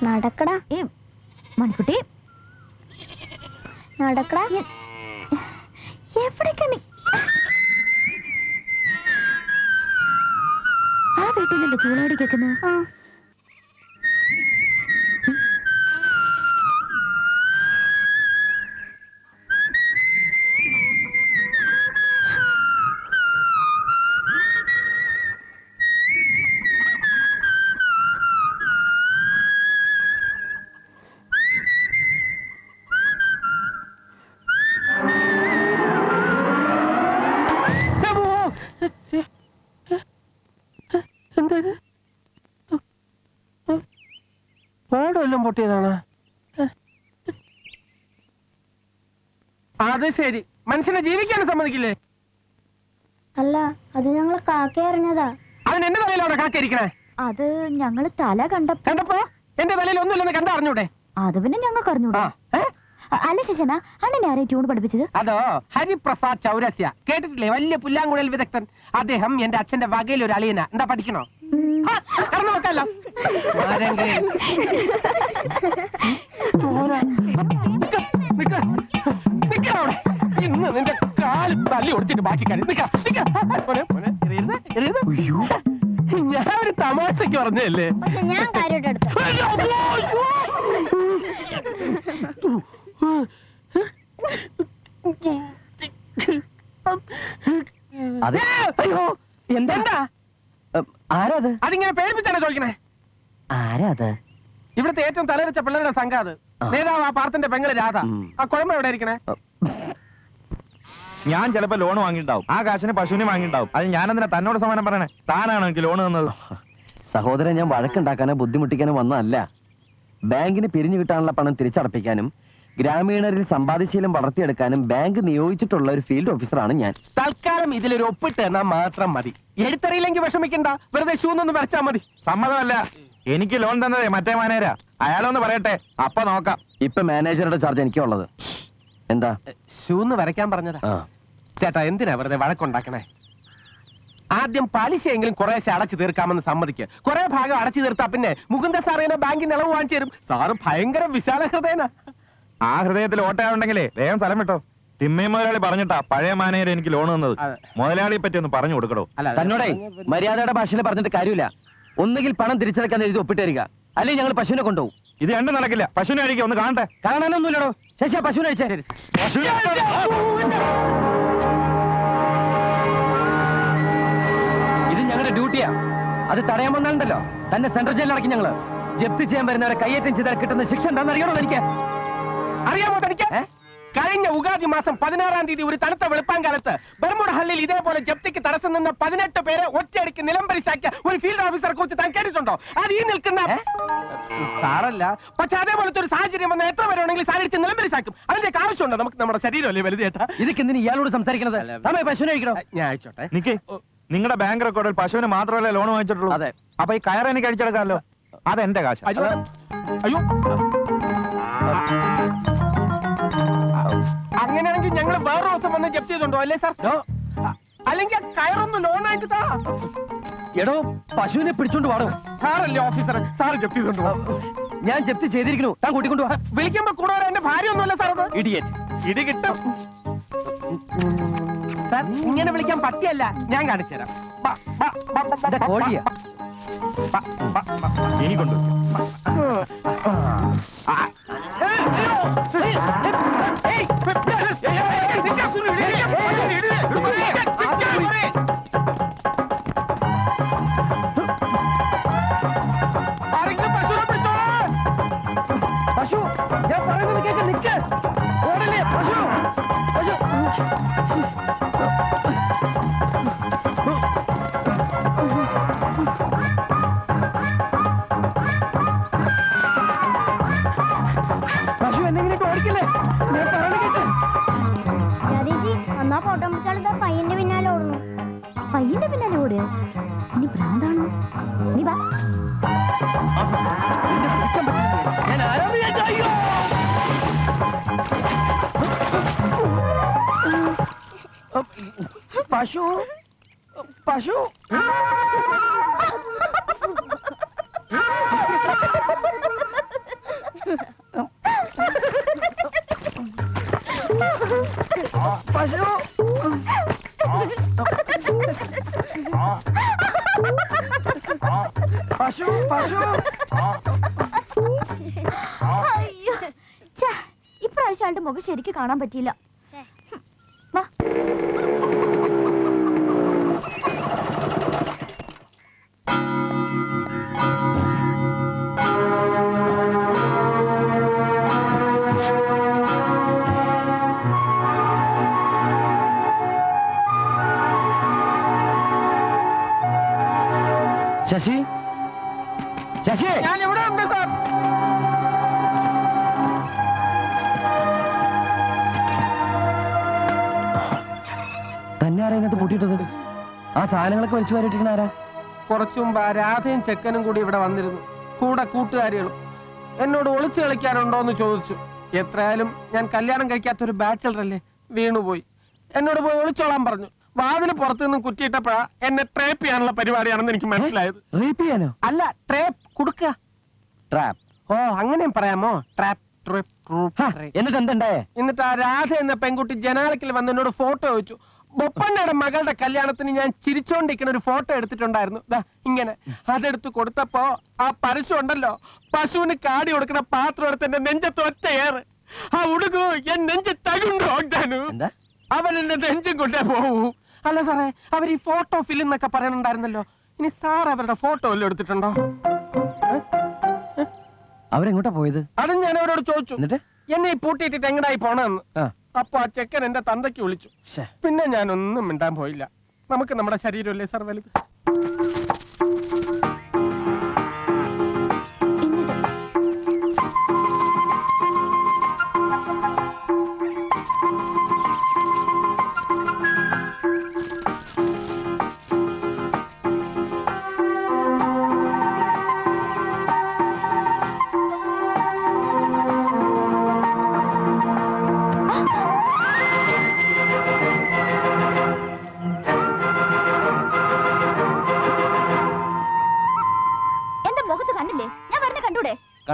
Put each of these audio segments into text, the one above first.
നടക്കടാ. ഏ മണിക്കുട്ടി. നടക്കടാ. എവിടേക്കാ നീ? ആ വീട്ടിൽ നിന്റെ ചൂളോടി കേൾക്കുന്നത് ആ. ഓടെല്ലാം പൊട്ടിയതാണ് അത് ശരി. മനുഷ്യനെ ജീവിക്കാൻ സമ്മതിക്കില്ലേ? അല്ല അത് ഞങ്ങൾ കാക്ക അറിഞ്ഞതാ. അതിന് എന്റെ തലയിലാണ് കാക്കരിക്കണേ അത് ഞങ്ങൾ തല കണ്ടപ്പോ കണ്ടപ്പോ? എന്റെ തലയിൽ ഒന്നുമില്ലെന്ന് കണ്ട അറിഞ്ഞൂടെ? അത് പിന്നെ ഞങ്ങൾക്ക് അറിഞ്ഞൂടാ? അല്ല ശശന അണ്ണനെ ആരെയും ട്യൂൺ പഠിപ്പിച്ചത്? അതോ ഹരിപ്രസാദ് ചൗരസ്യ. കേട്ടിട്ടില്ലേ? വലിയ പുല്ലാങ്കുഴൽ വിദഗ്ധൻ. അദ്ദേഹം എന്റെ അച്ഛന്റെ വകയിൽ ഒരു അളിയന. എന്താ പഠിക്കണോ? കടന്നു. നിക്കടാ ഇന്ന് നിന്റെ കാൽ തല്ലി ഒടിച്ചിട്ട് ബാക്കി കാര്യം. ഞാൻ ഒരു തമാശക്ക് പറഞ്ഞല്ലേ ഞാൻ കാര്യമായിട്ട് എടുത്തു അയ്യോ, അയ്യോ, അതെ അയ്യോ എന്താ ആരാത് അതിങ്ങനെ പേടിപ്പിച്ചാണ് ചോദിക്കണേ. ആരാ അത്? ഇവിടുത്തെ ഏറ്റവും തലവെച്ച പിള്ളേരുടെ സംഘം അത്. നേതാവ് ആ പാർത്തിന്റെ പെങ്ങൾ രാധ. ആ കുഴമ്പ എവിടെ ഇരിക്കണേ? ഞാൻ ചിലപ്പോ ലോൺ വാങ്ങിണ്ടാവും ആ കാശിന് പശുവിനെ വാങ്ങിണ്ടാവും അത് ഞാനെന്തിനാ തന്നോട് സമാനം പറയണേ? താനാണോ എനിക്ക് ലോൺ തന്നത്? സഹോദരൻ ഞാൻ വഴക്കുണ്ടാക്കാനോ ബുദ്ധിമുട്ടിക്കാനോ വന്നതല്ല. ബാങ്കിന് പിരിഞ്ഞു കിട്ടാനുള്ള പണം തിരിച്ചടപ്പിക്കാനും ഗ്രാമീണരിൽ സമ്പാദ്യശീലം വളർത്തിയെടുക്കാനും ബാങ്ക് നിയോഗിച്ചിട്ടുള്ള ഒരു ഫീൽഡ് ഓഫീസറാണ് ഞാൻ. തൽക്കാലം ഇതിലൊരു ഒപ്പിട്ട് എന്നാ മാത്രം മതി. എഴുത്തറിയില്ലെങ്കിൽ വിഷമിക്കണ്ട. വെറുതെ ഷൂന്നൊന്ന് വരച്ചാൽ വരച്ചാ മതി. സമ്മതമല്ല. എനിക്ക് ലോൺ തന്നതേ മറ്റേ മാനേജരാ. അയാളൊന്ന് പറയട്ടെ. അപ്പൊ നോക്കാം. ഇപ്പൊ മാനേജറുടെ ചാർജ് എനിക്കുള്ളത്. എന്താ? ഷൂന്ന് വരയ്ക്കാൻ പറഞ്ഞതാ. ആ. ചേട്ടാ എന്തിനാ വെറുതെ വഴക്കുണ്ടാക്കണേ? ആദ്യം പലിശയെങ്കിലും കുറേശ്ശെ അടച്ചു തീർക്കാമെന്ന് സമ്മതിക്ക്. കുറെ ഭാഗം അടച്ചു തീർത്താ പിന്നെ മുകുന്ദ സാറേനെ ബാങ്കിൽ ഇളവ് വാങ്ങിച്ചു തരും. സാറ് ഭയങ്കര വിശാല ഹൃദയന ആ ഹൃദയത്തിൽ ഓട്ടയുണ്ടെങ്കിലേ വേഗം സ്ഥലം വിട്ടോ. തിമ്മയും മുതലാളി പറഞ്ഞിട്ടാ പഴയ മാനേജർ എനിക്ക് ലോൺ തന്നത്. മുതലാളിയെ പറ്റി ഒന്ന് പറഞ്ഞു കൊടുക്കടോ. തന്നോടെ മര്യാദയുടെ ഭാഷയിൽ പറഞ്ഞിട്ട് കാര്യമില്ല. ഒന്നുകിൽ പണം തിരിച്ചടക്കാൻ എഴുതി ഒപ്പിട്ട് തരിക അല്ലെങ്കിൽ ഞങ്ങൾ പശുവിനെ കൊണ്ടുപോകും. ഇത് രണ്ടും നടക്കില്ല. പശുവിനെ അഴിക്കുക ഒന്ന് കാണട്ടെ. കാണാനൊന്നുമില്ലടോ. ശശി പശുവിനെ അഴിച്ചു പശുവിനെ ഇത് ഞങ്ങളുടെ ഡ്യൂട്ടിയാ. അത് തടയാൻ വന്നാലുണ്ടല്ലോ. തന്നെ സെൻട്രൽ ജയിലിൽ അടക്കി ഞങ്ങൾ. ജപ്തി ചെയ്യാൻ വരുന്നവരെ കയ്യേറ്റം ചെയ്താൽ കിട്ടുന്ന ശിക്ഷ എന്താണെന്ന് അറിയണോ എനിക്ക്? അറിയാമോ തനിക്ക്? കഴിഞ്ഞ ഉഗാദി മാസം പതിനാറാം തീയതി ഒരു തണുത്ത വെളുപ്പാങ്കാലത്ത് ബർമുഡ ഹള്ളിൽ ഇതേപോലെ ജപ്തിക്ക് തടസ്സം നിന്ന പതിനെട്ട് പേരെ ഒറ്റയടിക്ക് നിലംപരിശാക്കിയ ഒരു ഫീൽഡ് ഓഫീസറെ കുറിച്ച് താൻ കേട്ടിട്ടുണ്ടോ? അത് ഈ നിൽക്കുന്ന? സാറല്ല. പക്ഷെ അതേപോലത്തെ ഒരു സാഹചര്യം വന്ന എത്ര പേരെ വേണമെങ്കിലും സാരിച്ച് നിലംപരിശാക്കും അതിന്റെയൊക്കെ ആവശ്യമുണ്ടോ നമുക്ക് നമ്മുടെ ശരീരമല്ലേ വലുത് ചേട്ടാ ഇതൊക്കെ എന്തിനു ഇയാളോട് സംസാരിക്കുന്നത് നമ്മെ പശുവിനെ അഴിക്കണോ ഞാൻ അയച്ചോട്ടെ. നിക്ക് നിങ്ങളുടെ ബാങ്ക് റെക്കോർഡിൽ പശുവിന് മാത്രമല്ലേ ലോൺ വാങ്ങിച്ചിട്ടുള്ളൂ? അതെ. അപ്പൊ ഈ കയർ എനിക്ക് അടിച്ചെടുക്കാമല്ലോ. അതെന്റെ കാശ്. അയ്യോ. അങ്ങനെയാണെങ്കിൽ ഞങ്ങൾ വേറെ ദിവസം വന്ന് ജപ്തി ചെയ്തുണ്ടോ? അല്ലേ സാർ അല്ലെങ്കിൽ കയറൊന്ന് ലോണായിട്ട് താ. എടോ പശുവിനെ പിടിച്ചോണ്ട് വാടോ. സാറല്ലേ ഓഫീസർ സാർ ജപ്തി ചെയ്തുണ്ടോ ഞാൻ ജപ്തി ചെയ്തിരിക്കുന്നു. താൻ കൂട്ടിക്കൊണ്ടു വാ വിളിക്കുമ്പോ കൂടെ വരാൻ എന്റെ ഭാര്യ ഒന്നുമല്ല സാർ അത്. ഇടിയറ്റ് ഇത് കിട്ടും. സാർ ഇങ്ങനെ വിളിക്കാൻ പറ്റിയല്ല ഞാൻ കാണിച്ചു തരാം. കോഴിയാ. ഇനി കൊണ്ടു എന്നാ ഫോട്ടോ പിടിച്ചാൽ പയ്യന്റെ പിന്നാലെ ഓടുന്നു പയ്യന്റെ പിന്നാലെ ഓട് ഇനി ഭ്രാന്താണോ. നീ വാ! പശു പശു. പശു പശു പശു അയ്യോ ഇപ്രാവശ്യം ആളുടെ മുഖം ശരിക്കും കാണാൻ പറ്റിയില്ല. ശശി? ശശി! ഞാൻ ഇവിടെ ഉണ്ട് സാർ. തന്നെ ആരാ ഇതിനകത്ത് പൂട്ടിയിട്ടത്? ആ സാധനങ്ങളൊക്കെ വലിച്ചു വാരിട്ടിരിക്കണ ആരാ? കുറച്ചു മുമ്പ് ആ രാധയും ചെക്കനും കൂടി ഇവിടെ വന്നിരുന്നു. കൂടെ കൂട്ടുകാരികളും. എന്നോട് ഒളിച്ചു കളിക്കാനുണ്ടോ എന്ന് ചോദിച്ചു. എത്രയായാലും ഞാൻ കല്യാണം കഴിക്കാത്ത ഒരു ബാച്ചലർ അല്ലേ? വീണുപോയി. എന്നോട് പോയി ഒളിച്ചോളാൻ പറഞ്ഞു. വാതിന് പുറത്തുനിന്നും കുറ്റിയിട്ടപ്പോഴാ എന്നെ ട്രേപ്പ് ചെയ്യാനുള്ള പരിപാടിയാണെന്ന് എനിക്ക് മനസ്സിലായത്. റേപ്പ് ചെയ്യാനോ? അല്ല ട്രേപ്പ് കൊടുക്കുക ട്രാപ്പ് ഓ അങ്ങനെയും പറയാമോ? ട്രാപ്പ് ട്രേപ്പ് എന്നിട്ട് എന്തുണ്ടായേ? എന്നിട്ട് ആ രാധ എന്ന പെൺകുട്ടി ജനാലക്കിൽ വന്ന് എന്നോട് ഫോട്ടോ ചോദിച്ചു ബൊപ്പണ്ണയുടെ മകളുടെ കല്യാണത്തിന് ഞാൻ ചിരിച്ചോണ്ടിരിക്കുന്ന ഒരു ഫോട്ടോ എടുത്തിട്ടുണ്ടായിരുന്നു. ദാ ഇങ്ങനെ. അതെടുത്ത് കൊടുത്തപ്പോ ആ പരശു ഉണ്ടല്ലോ. പശുവിന് കാടി കൊടുക്കുന്ന പാത്രം എടുത്ത് എന്റെ നെഞ്ചത്ത് ഒറ്റയേറ് ആ ഉടുകു എൻ നെഞ്ച് തകുണ്ടോ അവൻ എന്റെ നെഞ്ചും കൊണ്ടേ പോവൂ. അല്ല സാറേ അവർ ഈ ഫോട്ടോ ഫിലിം എന്നൊക്കെ പറയണുണ്ടായിരുന്നല്ലോ. ഇനി സാർ അവരുടെ ഫോട്ടോ വല്ലതും എടുത്തിട്ടുണ്ടോ? അവരെങ്ങോട്ടാ പോയത്? അതും ഞാൻ അവരോട് ചോദിച്ചു. എന്നിട്ട്? എന്നെ ഈ പൂട്ടിയിട്ടിട്ട് എങ്ങടായി പോണെന്ന്. ആ. അപ്പൊ ആ ചെക്കൻ എന്റെ തന്തയ്ക്ക് വിളിച്ചു. ശ്ശേ. പിന്നെ ഞാനൊന്നും ഒന്നും മിണ്ടാൻ പോയില്ല. നമുക്ക് നമ്മുടെ ശരീരമല്ലേ സാർ വലുത്?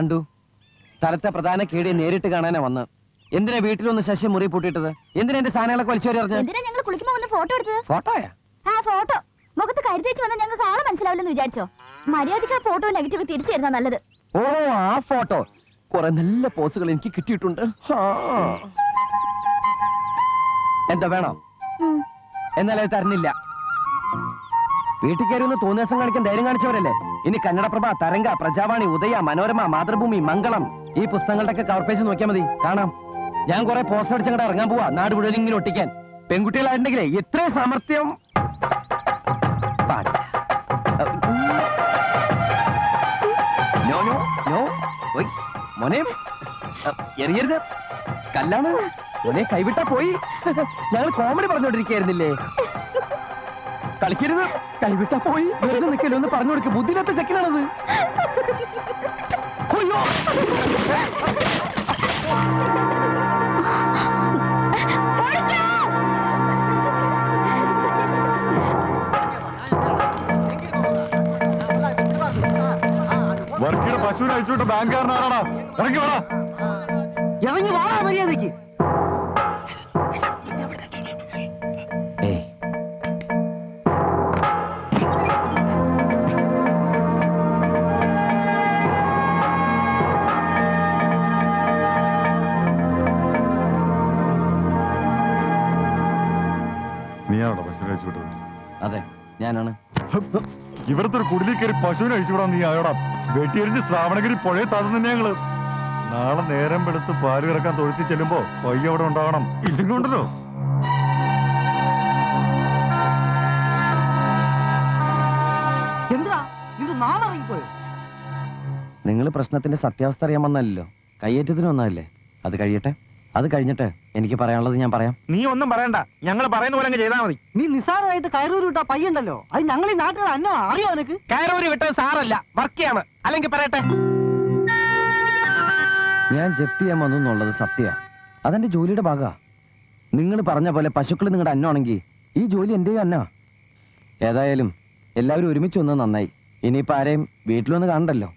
കണ്ടു. സ്ഥലത്തെ പ്രധാന കേടി നേരിട്ട് കാണാനാ വന്ന് എന്തിനാ വീട്ടിലൊന്ന് ശശി മുറി പൂട്ടിയിട്ടത്? എന്തിനാ എന്റെ സാധനങ്ങളൊക്കെ വലിച്ചു എന്തിനാ ഞങ്ങൾ കുളിക്കുമ്പോ ഒന്ന് ഫോട്ടോ എടുത്തത്? ഫോട്ടോയാ? ആ ഫോട്ടോ. മുഖത്ത് കരുതേച്ച് വന്നാൽ ഞങ്ങൾക്ക് ആളെ മനസ്സിലാവില്ലെന്ന് വിചാരിച്ചോ? മര്യാദയ്ക്ക് ആ ഫോട്ടോ നെഗറ്റീവ് തിരിച്ചു തരുന്ന നല്ലത്. ഓ ആ ഫോട്ടോ. കുറെ നല്ല പോസുകൾ എനിക്ക് കിട്ടിയിട്ടുണ്ട്. ഹാ. എന്താ വേണം? ഉം. എന്നാലേ തരുന്നില്ല വീട്ടിൽ കയറി ഒന്ന് തോന്നിയ ദിവസം കാണിക്കാൻ ധൈര്യം കാണിച്ചവരല്ലേ? ഇനി കന്നഡപ്രഭ തരംഗ പ്രജാവാണി ഉദയ മനോരമ മാതൃഭൂമി മംഗളം ഈ പുസ്തകങ്ങളുടെ ഒക്കെ കവർ പേജ് നോക്കിയാൽ മതി. കാണാം. ഞാൻ കുറെ പോസ്റ്റർ അടിച്ച് അടിച്ചങ്ങോട്ട് ഇറങ്ങാൻ പോവാ. നാട് മുഴുവൻ ഇങ്ങനെ ഒട്ടിക്കാൻ. പെൺകുട്ടികളായിട്ടുണ്ടെങ്കിലേ ഇത്രയും സാമർത്ഥ്യം മോനെ കല്ലാണ്. മോനെ കൈവിട്ടാ പോയി. ഞങ്ങൾ കോമഡി പറഞ്ഞോണ്ടിരിക്കായിരുന്നില്ലേ കളിക്കരുത്. കൈവിട്ടാ പോയി. വെറുതെ നിൽക്കല്ലോ ഒന്ന് പറഞ്ഞു കൊടുക്ക്. ബുദ്ധിയില്ലാത്ത ചെക്കനാണത്. വർക്കിയുടെ പശുവിനെ അഴിച്ചുവിട്ട് ബാങ്കുകാരനാരാടാ? ഇറങ്ങി വേടാ. ഇറങ്ങി വാ മര്യാദയ്ക്ക് നീയാണോ പശുവിനെ അഴിച്ചുവിട്ടത് അതെ ഞാനാണ്. ഇവിടുത്തെ ഒരു കുടിലിൽ കയറി പശുവിനെ അഴിച്ചുവിടാൻ നീ ആയോടാ വെട്ടിയെറിഞ്ഞ് ശ്രാവണഗിരി പുഴയെ തന്നു ഞങ്ങൾ. നാളെ നേരം വെളുത്ത് പാൽ കിറക്കാൻ തൊഴുത്തി ചെല്ലുമ്പോ പയ്യ അവിടെ ഉണ്ടാവണം. ഇല്ലെങ്കിൽ ഉണ്ടല്ലോ. നിങ്ങൾ പ്രശ്നത്തിന്റെ സത്യാവസ്ഥ അറിയാൻ വന്നല്ലോ കയ്യേറ്റത്തിന് വന്നതല്ലേ? അത് കഴിയട്ടെ. അത് കഴിഞ്ഞിട്ട് എനിക്ക് പറയാനുള്ളത് ഞാൻ പറയാം. നീ ഒന്നും പറയണ്ട. ഞങ്ങൾ പറയുന്ന പോലെ അങ്ങ് ചെയ്താൽ മതി. നീ നിസാരമായിട്ട് കയറൂരി വിട്ട പയ്യണ്ടല്ലോ. അത് ഞങ്ങൾ ഈ നാട്ടുകാർ അന്നോ അറിയോ നിനക്ക്? കയറൂരി വിട്ടത് സാറല്ല വർക്കിയാണ് അല്ലെങ്കിൽ പറയട്ടെ. ഞാൻ ജപ്തി ചെയ്യാൻ വന്നു എന്നുള്ളത് സത്യ അതെന്റെ ജോലിയുടെ ഭാഗമാണ് നിങ്ങൾ പറഞ്ഞ പോലെ പശുക്കൾ നിങ്ങളുടെ അന്നാണെങ്കിൽ ഈ ജോലി എന്റെ അന്ന. ഏതായാലും എല്ലാവരും ഒരുമിച്ച് വന്നത് നന്നായി. ഇനിയിപ്പോൾ ആരെയും വീട്ടിലൊന്ന് കാണണ്ടല്ലോ.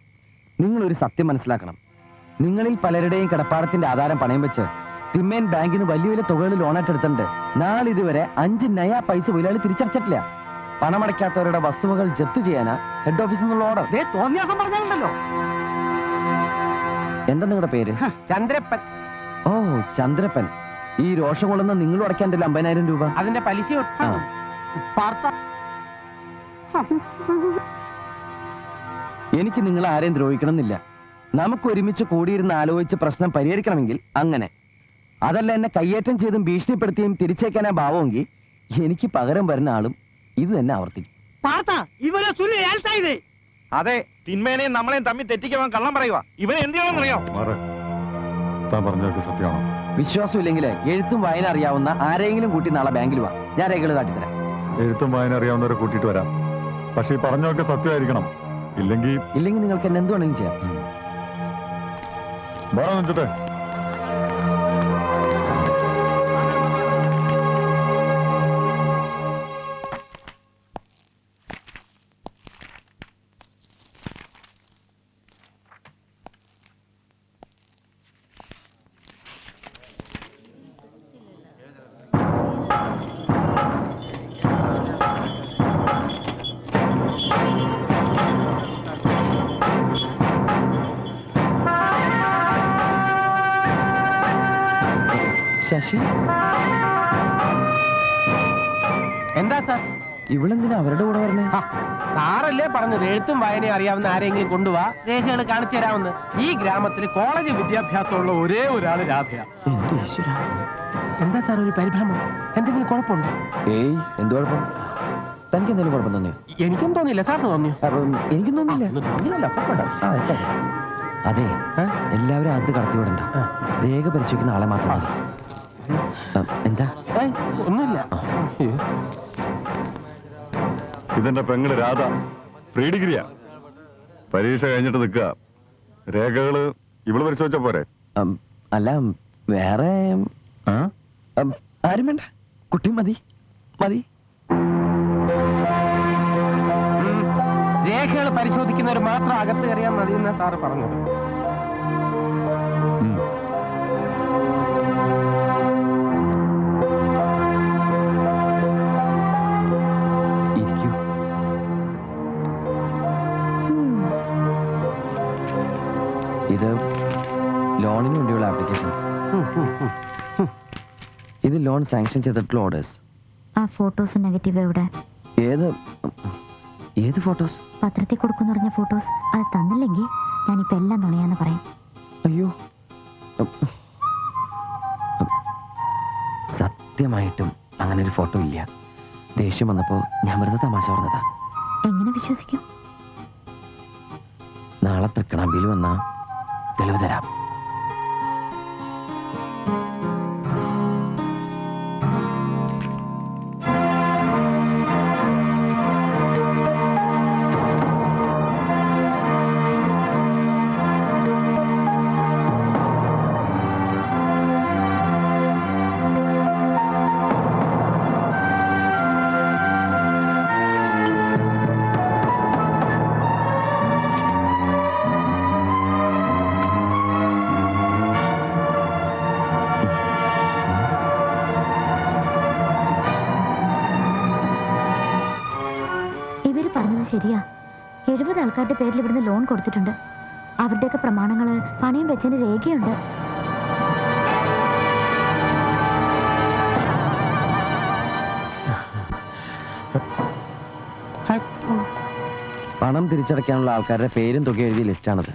നിങ്ങളൊരു സത്യം മനസ്സിലാക്കണം. നിങ്ങളിൽ പലരുടെയും കിടപ്പാടത്തിന്റെ ആധാരം പണയം വെച്ച് തിമ്മേൻ ബാങ്കിന് വലിയ വലിയ തുകകൾ ലോണായിട്ട് എടുത്തിട്ടുണ്ട്. നാളിതുവരെ അഞ്ച് നയാ പൈസ മുതലാളി തിരിച്ചടച്ചിട്ടില്ല. പണമടയ്ക്കാത്തവരുടെ വസ്തുവകൾ ജപ്തി ചെയ്യാനാ ഹെഡ് ഓഫീസിൽ നിന്നുള്ള ഓർഡർ തോന്നിയാസം പറഞ്ഞാലുണ്ടല്ലോ. എന്താ നിങ്ങളുടെ പേര്? ചന്ദ്രപ്പൻ. ഓ ചന്ദ്രപ്പൻ. ഈ രോഷം കൊള്ളുന്ന നിങ്ങൾ അടയ്ക്കാൻ അമ്പതിനായിരം രൂപ. അതിന്റെ പലിശ എനിക്ക് നിങ്ങൾ ആരെയും ദ്രോഹിക്കണമെന്നില്ല. നമുക്ക് ഒരുമിച്ച് കൂടിയിരുന്ന് ആലോചിച്ച് പ്രശ്നം പരിഹരിക്കണമെങ്കിൽ അങ്ങനെ. അതല്ല എന്നെ കയ്യേറ്റം ചെയ്തും ഭീഷണിപ്പെടുത്തിയും തിരിച്ചേക്കാനാ ഭാവമെങ്കിൽ എനിക്ക് പകരം വരുന്ന ആളും ഇത് തന്നെ ആവർത്തിക്കും അതെ തിന്മേനെയും നമ്മളെയും തമ്മിൽ തെറ്റിക്കുവാൻ കള്ളം പറയുക ഇവൻ എന്ത് ചെയ്യണമെന്നറിയോ മാറ് താൻ പറഞ്ഞതൊക്കെ സത്യമാണോ? വിശ്വാസമില്ലെങ്കിൽ എഴുത്തും വായന അറിയാവുന്ന ആരെങ്കിലും കൂട്ടി നാളെ ബാങ്കിൽ വാ. ഞാൻ രേഖകൾ കാട്ടിത്തരാം എഴുത്തും വായന അറിയാവുന്നവരെ കൂട്ടിയിട്ട് വരാം. പക്ഷെ ഈ പറഞ്ഞതൊക്കെ സത്യമായിരിക്കണം. ഇല്ലെങ്കിൽ ഇല്ലെങ്കിൽ നിങ്ങൾക്ക് എന്നെ എന്ത് വേണമെങ്കിലും ചെയ്യാം. വേറെ എന്താ സാർ? ഇവളെന്തിനാ അവരുടെ കൂടെ പറഞ്ഞേ സാറല്ലേ പറഞ്ഞത്? എഴുത്തും വായനയും അറിയാവുന്ന ആരെങ്കിലും കൊണ്ടുപോവാ രേഖകൾ കാണിച്ചു തരാമെന്ന്. ഈ ഗ്രാമത്തിൽ കോളേജ് വിദ്യാഭ്യാസമുള്ള ഒരേ ഒരാൾ രാധയ. എന്താ സാർ ഒരു പരിഭ്രമം? എന്തെങ്കിലും കുഴപ്പമുണ്ടോ? ഏയ് എന്ത് കുഴപ്പം? തനിക്ക് എന്തെങ്കിലും കുഴപ്പം തോന്നിയോ? എനിക്കും തോന്നിയില്ല. സാറിന് തോന്നിയോ? അപ്പം എനിക്കും തോന്നില്ല തോന്നിയില്ല അതെ. എല്ലാവരും അത് കടത്തി വിടണ്ട. രേഖ പരിശോധിക്കുന്ന ആളെ മാത്രം മതി. ആ, എന്താ? ഒന്നുമില്ല. ഇതെന്റെ പെങ്ങൾ രാധ. പ്രീ ഡിഗ്രിയാ. പരീക്ഷ കഴിഞ്ഞിട്ട് നിൽക്കുക. രേഖകൾ ഇവൾ പരിശോധിച്ച പോരെ? അല്ല വേറെ ആരും വേണ്ട. കുട്ടി മതി മതി. രേഖകൾ പരിശോധിക്കുന്നവർ മാത്രം അകത്ത് കയറിയാൽ മതി എന്നാ സാറ് പറഞ്ഞത്. ഇത് ലോണിന് വേണ്ടിയുള്ള ആപ്ലിക്കേഷൻസ് ഇത് ലോൺ സാങ്ഷൻ ചെയ്തിട്ടുള്ള ഓർഡേഴ്സ് ആ ഫോട്ടോസ് നെഗറ്റീവ് എവിടെ? ഏത് ഏത് ഫോട്ടോസ് പത്രത്തിൽ കൊടുക്കുന്ന പറഞ്ഞ ഫോട്ടോസ് അത് തന്നില്ലെങ്കിൽ ഞാനിപ്പോ എല്ലാം നുണയാന്ന് പറയും. അയ്യോ. സത്യമായിട്ടും അങ്ങനെ ഒരു ഫോട്ടോ ഇല്ല. ദേഷ്യം വന്നപ്പോ ഞാൻ വെറുതെ തമാശ പറഞ്ഞതാ. എങ്ങനെ വിശ്വസിക്കും? നാളെ തൃക്കണാമ്പിയിൽ വന്നാ തെളിവ് തരാം ആൾക്കാരുടെ പേരിൽ ഇവിടുന്ന് ലോൺ കൊടുത്തിട്ടുണ്ട്. അവരുടെയൊക്കെ പ്രമാണങ്ങൾ പണയം വെച്ചതിന് രേഖയുണ്ട്. പണം തിരിച്ചടയ്ക്കാനുള്ള ആൾക്കാരുടെ പേരും തുക എഴുതിയ ലിസ്റ്റാണത്.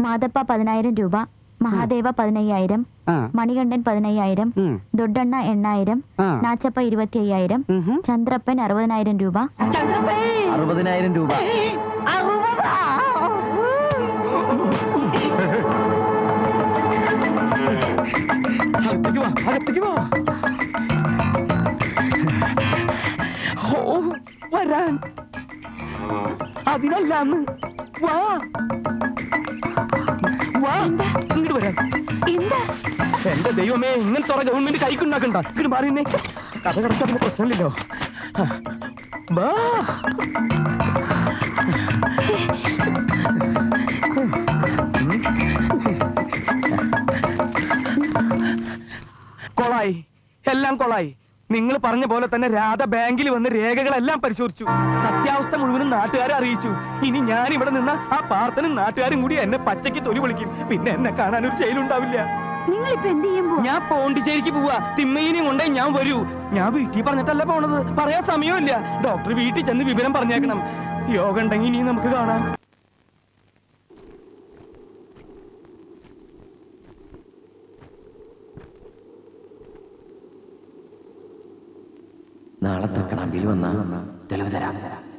മാതപ്പ പതിനായിരം രൂപ. മഹാദേവ പതിനയ്യായിരം മണികണ്ഠൻ പതിനയ്യായിരം. ദൊഡ്ഡണ്ണ എണ്ണായിരം നാച്ചപ്പ ഇരുപത്തി അയ്യായിരം. ചന്ദ്രപ്പൻ അറുപതിനായിരം രൂപ. അറുപതിനായിരം രൂപ. വരാൻ. അതിനല്ലാന്ന് വാ. വാ ഇങ്ങോട്ട് വരാം എന്താ എന്റെ ദൈവമേ ഇങ്ങനത്തെ ഗവൺമെന്റ് കൈക്കുണ്ടാക്കണ്ട ഇങ്ങോട്ട് മാറിയെന്നേ കഥ കടച്ചാ പിന്നെ പ്രശ്നമില്ലല്ലോ. വാ കൊളായി എല്ലാം കൊളായി നിങ്ങൾ പറഞ്ഞ പോലെ തന്നെ രാധ ബാങ്കിൽ വന്ന് രേഖകളെല്ലാം പരിശോധിച്ചു. സത്യാവസ്ഥ മുഴുവനും നാട്ടുകാരെ അറിയിച്ചു. ഇനി ഞാൻ ഇവിടെ നിന്ന ആ പാർത്തനും നാട്ടുകാരും കൂടി എന്നെ പച്ചയ്ക്ക് തൊലി വിളിക്കും പിന്നെ എന്നെ കാണാൻ ഒരു ശൈലുണ്ടാവില്ല ഞാൻ പോണ്ടിച്ചേരിക്ക് പോവാ. തിമ്മയിനെയും കൊണ്ടേ ഞാൻ വരൂ. ഞാൻ വീട്ടിൽ പറഞ്ഞിട്ടല്ല പോണത്. പറയാൻ സമയമില്ല. ഡോക്ടർ വീട്ടിൽ ചെന്ന് വിവരം പറഞ്ഞേക്കണം. യോഗ ഉണ്ടെങ്കിൽ ഇനി നമുക്ക് കാണാം. നാളെ തക്കണാമ്പിൽ വന്നാ തെളിവ് തരാം.